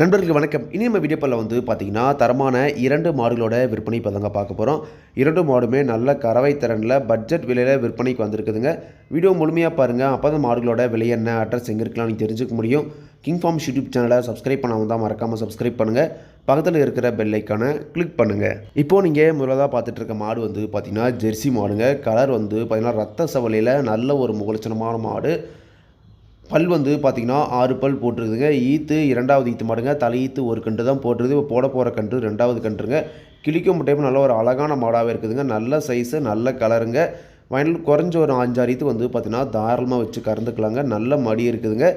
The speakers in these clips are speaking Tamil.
நண்பர்களுக்கு வணக்கம். இனி நம்ம வீடியோ வந்து பார்த்திங்கன்னா தரமான இரண்டு மாடுகளோட விற்பனை இப்போ தாங்க பார்க்க போகிறோம் இரண்டு மாடுமே நல்ல கறவை திறனில் பட்ஜெட் விலையில் விற்பனைக்கு வந்திருக்குதுங்க. வீடியோ முழுமையாக பாருங்கள் அப்போ தான் மாடுகளோட விலை என்ன அட்ரஸ் எங்கே இருக்கலாம் நீங்கள் தெரிஞ்சுக்க முடியும். கிங் ஃபார்ம் யூடியூப் சேனலை சப்ஸ்கிரைப் பண்ணாமல் தான் மறக்காமல் சப்ஸ்கிரைப் பண்ணுங்கள் பக்கத்தில் இருக்கிற பெல்லைக்கான கிளிக் பண்ணுங்கள் இப்போது நீங்கள் முதலாக பார்த்துட்டு இருக்க மாடு வந்து பார்த்தீங்கன்னா ஜெர்சி மாடுங்க. கலர் வந்து பார்த்திங்கன்னா ரத்த சவலையில் நல்ல ஒரு முகலட்சணமான மாடு. பல் வந்து பார்த்திங்கன்னா ஆறு பல் போட்டிருக்குதுங்க. ஈத்து இரண்டாவது ஈத்து மாடுங்க. தலை ஈத்து ஒரு கன்று தான் போட்டிருக்குது. இப்போ போட போகிற கன்று ரெண்டாவது கன்றுங்க. கிளிக்கும் டைம் நல்ல ஒரு அழகான மாடாகவே இருக்குதுங்க. நல்ல சைஸு நல்ல கலருங்க ஃபைனல் குறைஞ்ச ஒரு அஞ்சாறு ஈத்து வந்து பார்த்திங்கன்னா தாராளமாக வச்சு கறந்துக்கலாங்க. நல்ல மடி இருக்குதுங்க.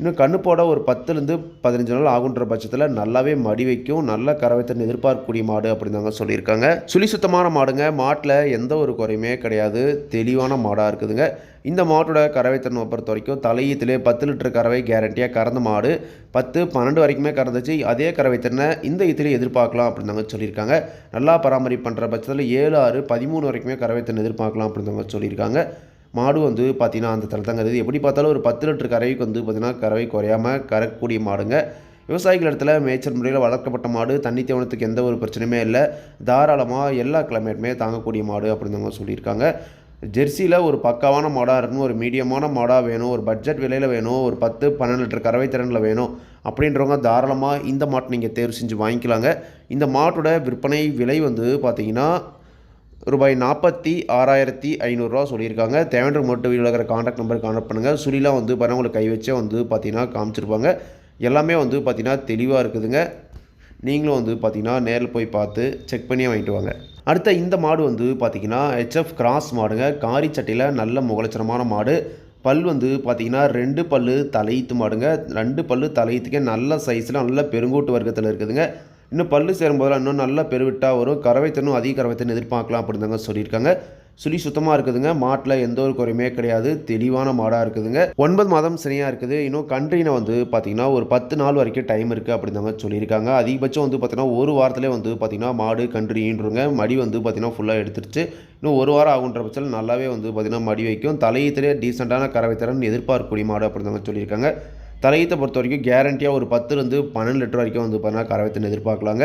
இன்னும் கண்ணு போட ஒரு பத்துலேருந்து பதினஞ்சு நாள் ஆகுன்ற பட்சத்தில் நல்லாவே மடி வைக்கும் நல்ல கறவைத்தன் எதிர்பார்க்கக்கூடிய மாடு அப்படிதாங்க சொல்லியிருக்காங்க. சுழி சுத்தமான மாடுங்க. மாட்டில் எந்த ஒரு குறையுமே கிடையாது. தெளிவான மாடாக இருக்குதுங்க. இந்த மாட்டோட கறவைத்தன்மை பொறுத்த வரைக்கும் தலையீத்திலே பத்து லிட்டர் கறவை கேரண்டியாக கறந்த மாடு. பத்து பன்னெண்டு வரைக்குமே கறந்துச்சு. அதே கறவைத்தனை இந்த இத்திலே எதிர்பார்க்கலாம் அப்படின்னாங்க சொல்லியிருக்காங்க. நல்லா பராமரிப்பு பண்ணுற பட்சத்தில் ஏழு ஆறு பதிமூணு வரைக்குமே கறவைத்தன் எதிர்பார்க்கலாம் அப்படிந்தாங்க சொல்லியிருக்காங்க. மாடு வந்து பார்த்திங்கன்னா அந்த தரத்தாங்க இருக்குது எப்படி பார்த்தாலும் ஒரு பத்து லிட்டர் கறவைக்கு வந்து பார்த்திங்கன்னா கறவை குறையாமல் கறக்கக்கூடிய மாடுங்க. விவசாயிகள் இடத்துல மேய்ச்சல் முறையில் வளர்க்கப்பட்ட மாடு தண்ணி தேவனத்துக்கு எந்த ஒரு பிரச்சனையுமே இல்லை. தாராளமாக எல்லா கிளைமேட்டுமே தாங்கக்கூடிய மாடு அப்படின்னு சொல்லியிருக்காங்க. ஜெர்சியில் ஒரு பக்காவான மாடாக இருக்கணும் ஒரு மீடியமான மாடாக வேணும் ஒரு பட்ஜெட் விலையில் வேணும் ஒரு பத்து பன்னெண்டு லிட்டர் கறவை திறனில் வேணும் அப்படின்றவங்க தாராளமாக இந்த மாட்டை நீங்கள் தேர்வு செஞ்சு வாங்கிக்கலாங்க. இந்த மாட்டோட விற்பனை விலை வந்து பார்த்திங்கன்னா ரூபாய் நாற்பத்தி ஆறாயிரத்தி ஐநூறுரூவா சொல்லியிருக்காங்க. தேவையான மோட்டு வீடியோ இருக்கிற காண்டாக்ட் நம்பருக்கு கான்டாக்ட் பண்ணுங்கள் சுழிலாம் வந்து பாருங்கள் உங்களுக்கு கை வச்சே வந்து பார்த்தீங்கன்னா காமிச்சிருப்பாங்க. எல்லாமே வந்து பார்த்திங்கன்னா தெளிவாக இருக்குதுங்க. நீங்களும் வந்து பார்த்திங்கன்னா நேரில் போய் பார்த்து செக் பண்ணியே வாங்கிட்டு வாங்க. அடுத்த இந்த மாடு வந்து பார்த்திங்கன்னா ஹெச்எஃப் கிராஸ் மாடுங்க. காரி சட்டையில் நல்ல முகலட்சணமான மாடு. பல் வந்து பார்த்திங்கன்னா ரெண்டு பல் தலையீத்து மாடுங்க. ரெண்டு பல் தலையீத்துக்கே நல்ல சைஸில் நல்ல பெருங்கூட்டு வர்க்கத்தில் இருக்குதுங்க. இன்னும் பல்லு சேரும்போதெல்லாம் இன்னும் நல்லா பெருவிட்டாக வரும். கறவைத்தனும் அதிக கறவைத்தன் எதிர்பார்க்கலாம் அப்படின்னு சொல்லியிருக்காங்க. சுழி சுத்தமாக இருக்குதுங்க. மாட்டில் எந்த ஒரு குறையுமே கிடையாது. தெளிவான மாடாக இருக்குதுங்க. ஒன்பது மாதம் சனியாக இருக்குது. இன்னும் கன்றினை வந்து பார்த்திங்கன்னா ஒரு பத்து நாள் வரைக்கும் டைம் இருக்குது அப்படிந்தாங்க சொல்லியிருக்காங்க. அதிகபட்சம் வந்து பார்த்திங்கன்னா ஒரு வாரத்திலே வந்து பார்த்திங்கன்னா மாடு கன்று மடி வந்து பார்த்திங்கன்னா ஃபுல்லாக எடுத்துருச்சு. இன்னும் ஒரு வாரம் ஆகுன்ற பட்சத்தில் நல்லாவே வந்து பார்த்திங்கன்னா மடி வைக்கும். தலையத்திலே டீசெண்டான கறவை தரன் எதிர்பார்க்கக்கூடிய மாடு அப்படிந்தாங்க சொல்லியிருக்காங்க. தலையீத்தை பொறுத்த வரைக்கும் கேரண்டியாக ஒரு பத்துலேருந்து பன்னெண்டு லிட்டர் வரைக்கும் வந்து பார்த்தீங்கன்னா கறவைத்தின் எதிர்பார்க்கலாங்க.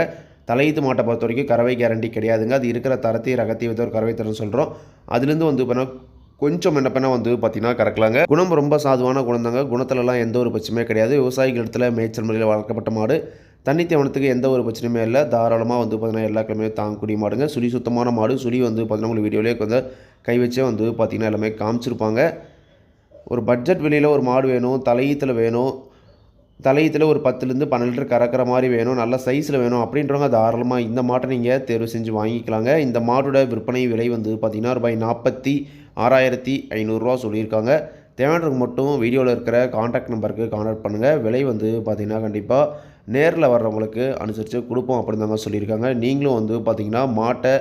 தலையீத்து மாட்டை பொறுத்த வரைக்கும் கறவை கேரண்டி கிடையாதுங்க. அது இருக்கிற தரத்தையும் ரகத்தையும் வந்து ஒரு கறவை தரம் சொல்கிறோம் அதுலேருந்து வந்து பார்த்தீங்கன்னா கொஞ்சம் என்ன பண்ணால் வந்து பார்த்திங்கன்னா கறக்கலாங்க. குணம் ரொம்ப சாதுவான குணம் தாங்க குணத்துலலாம் எந்த ஒரு பிரச்சனையுமே கிடையாது. விவசாயிகள் இடத்துல மேய்ச்சல் முறையில் வளர்க்கப்பட்ட மாடு. தண்ணி தேவனத்துக்கு எந்த ஒரு பிரச்சனையுமே இல்லை. தாராளமாக வந்து பார்த்திங்கன்னா எல்லா கிழமையும் தாங்கக்கூடிய மாடுங்க. சுழி சுத்தமான மாடு. சுழி வந்து பார்த்திங்கன்னா உங்களுக்கு வீடியோலேயே வந்து கை வச்சே வந்து பார்த்திங்கன்னா எல்லாமே காமிச்சிருப்பாங்க. ஒரு பட்ஜெட் விலையில் ஒரு மாடு வேணும் தலையீத்தில் வேணும் தலையீத்தில் ஒரு பத்துலேருந்து பன்னெண்டு லிட்டர் கறக்கிற மாதிரி வேணும் நல்ல சைஸில் வேணும் அப்படின்றவங்க தாராளமாக இந்த மாட்டை நீங்கள் தேர்வு செஞ்சு வாங்கிக்கலாங்க. இந்த மாட்டோட விற்பனை விலை வந்து பார்த்திங்கன்னா ரூபாய் நாற்பத்தி ஆறாயிரத்தி ஐநூறுரூவா சொல்லியிருக்காங்க. தேவையானவங்க மட்டும் வீடியோவில் இருக்கிற காண்டாக்ட் நம்பருக்கு காண்டாக்ட் பண்ணுங்கள் விலை வந்து பார்த்திங்கன்னா கண்டிப்பாக நேரில் வர்றவங்களுக்கு அனுசரித்து கொடுப்போம் அப்படின்னு தாங்க சொல்லியிருக்காங்க. நீங்களும் வந்து பார்த்திங்கன்னா மாட்டை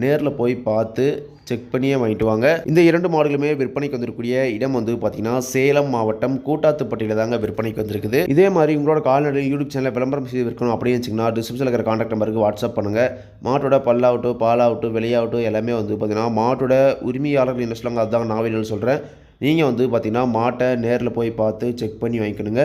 நேரில் போய் பார்த்து செக் பண்ணியே வாங்கிட்டு வாங்க. இந்த இரண்டு மாடுகளுமே விற்பனைக்கு வந்திருக்கக்கூடிய இடம் வந்து பார்த்தீங்கன்னா சேலம் மாவட்டம் கூட்டாத்துப்பட்டியில் தாங்க விற்பனைக்கு வந்திருக்குது. இதே மாதிரி உங்களோட கால்நடை யூடியூப் சேனலில் விளம்பரம் செய்து விற்கணும் அப்படின்னு வச்சிங்கன்னா டிஸ்கிரிப்ஷனில் இருக்கிற காண்டாக்ட் நம்பருக்கு வாட்ஸ்அப் பண்ணுங்கள் மாட்டோட பல்லாகட்டும் பாலாகட்டும் விலையாகட்டும் எல்லாமே வந்து பார்த்தீங்கன்னா மாட்டோட உரிமையாளர்கள் என்ன சொல்லுவாங்க அதுதான் நான் சொல்கிறேன் நீங்கள் வந்து பார்த்தீங்கன்னா மாட்டை நேரில் போய் பார்த்து செக் பண்ணி வாங்கிக்கணுங்க.